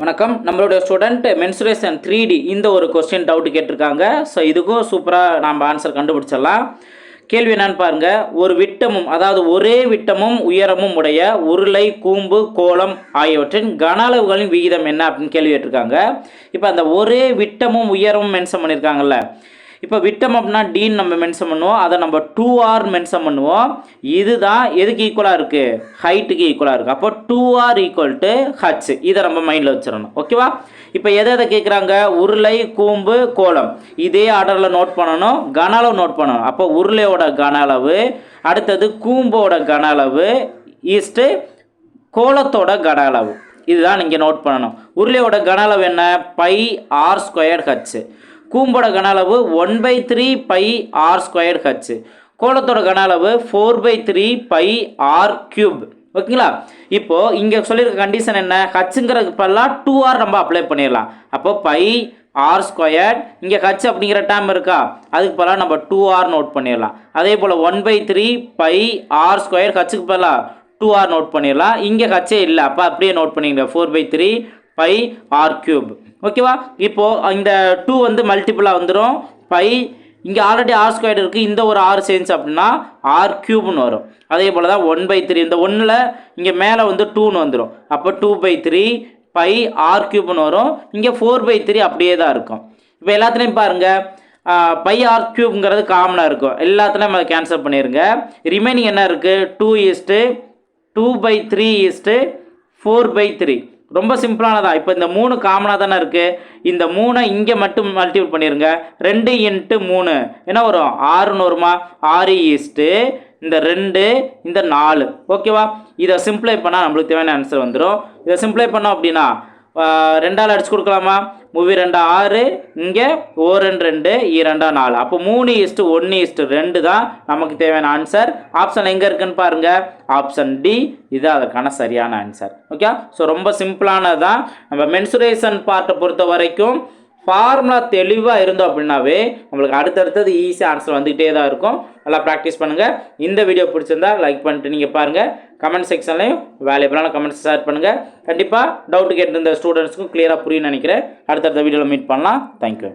வணக்கம். நம்மளுடைய student mensuration three D இந்த ஒரு கொஸ்டின் டவுட் கேட்டிருக்காங்க. ஸோ இதுக்கும் சூப்பராக நம்ம ஆன்சர் கண்டுபிடிச்சிடலாம். கேள்வி என்னன்னு பாருங்கள் ஒரு விட்டமும் அதாவது ஒரே விட்டமும் உயரமும் உடைய உருளை கூம்பு கோலம் ஆகியவற்றின் கன அளவுகளின் விகிதம் என்ன அப்படின்னு கேள்வி கேட்டிருக்காங்க. இப்போ அந்த ஒரே விட்டமும் உயரமும் மென்ஷன் பண்ணியிருக்காங்கல்ல. இப்போ விட்டம் அப்படின்னா டீன் நம்ம மென்ஷன் பண்ணுவோம். அதை நம்ம டூ ஆர் மென்ஷன் பண்ணுவோம். இதுதான் எதுக்கு ஈக்குவலாக இருக்குது ஹைட்டுக்கு ஈக்குவலாக இருக்குது அப்போ two R equal to H இதை நம்ம மைண்டில் வச்சிடணும். ஓகேவா இப்போ எதை எதை கேட்குறாங்க உருளை கூம்பு கோலம். இதே ஆர்டரில் நோட் பண்ணணும். கன அளவு நோட் பண்ணணும். அப்போ உருளையோட கன அளவு அடுத்தது கூம்போட கன அளவு ஈஸ்ட்டு கோலத்தோட கன அளவு. இதுதான் நீங்கள் நோட் பண்ணணும். உருளையோட கன அளவு என்ன? பை ஆர் ஸ்கொயர் ஹச்சு கூம்போட கன அளவு one by three by R square H கோலத்தோட கன அளவு four by three by R cube ஓகேங்களா? இப்போது இங்கே சொல்லியிருக்க கண்டிஷன் என்ன? ஹச்சுங்கிறதுக்கு பதிலாக டூ ஆர் நம்ம அப்ளை பண்ணிடலாம் அப்போ பை ஆர் ஸ்கொயர் இங்கே ஹச் அப்படிங்கிற டேம் இருக்கா? அதுக்கு பதிலாக நம்ம டூ ஆர் நோட் பண்ணிடலாம் அதே போல் one by three by R square ஹச்சுக்கு பதிலாக டூ ஆர் நோட் பண்ணிடலாம் இங்கே ஹச்சே இல்லை. அப்போ அப்படியே நோட் பண்ணிங்க four by three by R cube ஓகேவா இப்போது இந்த டூ வந்து மல்டிப்புளாக வந்துடும் பை இங்கே ஆல்ரெடி ஆர் ஸ்கொயர் இருக்குது இந்த ஒரு ஆறு சேஞ்ச் அப்படின்னா ஆர் க்யூப்னு வரும். அதே போல் தான் ஒன் பை த்ரீ இந்த ஒன்றில் இங்கே மேலே வந்து டூன்னு வந்துடும் அப்போ two by three by R க்யூப்னு வரும். இங்கே ஃபோர் பை த்ரீ அப்படியே தான் இருக்கும். இப்போ எல்லாத்துலேயும் பாருங்கள் பை ஆர் க்யூப்ங்கிறது காமனாக இருக்கும். எல்லாத்துலேயும் அதை கேன்சல் பண்ணிடுங்க ரிமைனிங் என்ன இருக்குது two is to two by three is to four by three ரொம்ப சிம்பிளானதா. இப்போ இந்த மூணு காமனாக தானே இருக்குது இந்த மூணை இங்கே மட்டும் மல்டிபிள் பண்ணிடுங்க ரெண்டு இன்ட்டு மூணு. என்ன வரும்? ஆறுன்னு வருமா? ஆறு ஈஸ்ட்டு இந்த ரெண்டு இந்த நாலு. ஓகேவா இதை சிம்ப்ளை பண்ணால் நம்மளுக்கு தேவையான ஆன்சர் வந்துடும் இதை சிம்ப்ளை பண்ணோம் அப்படின்னா ரெண்டால் அடிச்சு கொடுக்கலாமா? மூவி ரெண்டா ஆறு இங்கே ஓ ரெண்டு ரெண்டு ஈ ரெண்டா நாலு. அப்போ மூணு இஸ்ட்டு ஒன்று இஸ்ட்டு ரெண்டு தான் நமக்கு தேவையான ஆன்சர் ஆப்ஷன் எங்கே இருக்குன்னு பாருங்கள் ஆப்ஷன் டி இது அதற்கான சரியான ஆன்சர் ஓகே ஸோ ரொம்ப சிம்பிளானது தான். நம்ம மென்சுரேஷன் பார்ட்டை பொறுத்த வரைக்கும் ஃபார்முலா தெளிவாக இருந்தோம் அப்படின்னாவே நம்மளுக்கு அடுத்தடுத்தது ஈஸியாக ஆன்சர் வந்துக்கிட்டே தான் இருக்கும். நல்லா ப்ராக்டிஸ் பண்ணுங்கள் இந்த வீடியோ பிடிச்சிருந்தா லைக் பண்ணிட்டு நீங்கள் பாருங்கள் கமெண்ட் செக்ஷன்லையும் வேல்யூபிளான கமெண்ட்ஸ் ஷேர் பண்ணுங்கள் கண்டிப்பாக டவுட் கேட்டிருந்த ஸ்டூடெண்ட்ஸுக்கும் கிளியராக புரியும்னு நினைக்கிறேன். அடுத்தடுத்த வீடியோவில் மீட் பண்ணலாம். தேங்க்யூ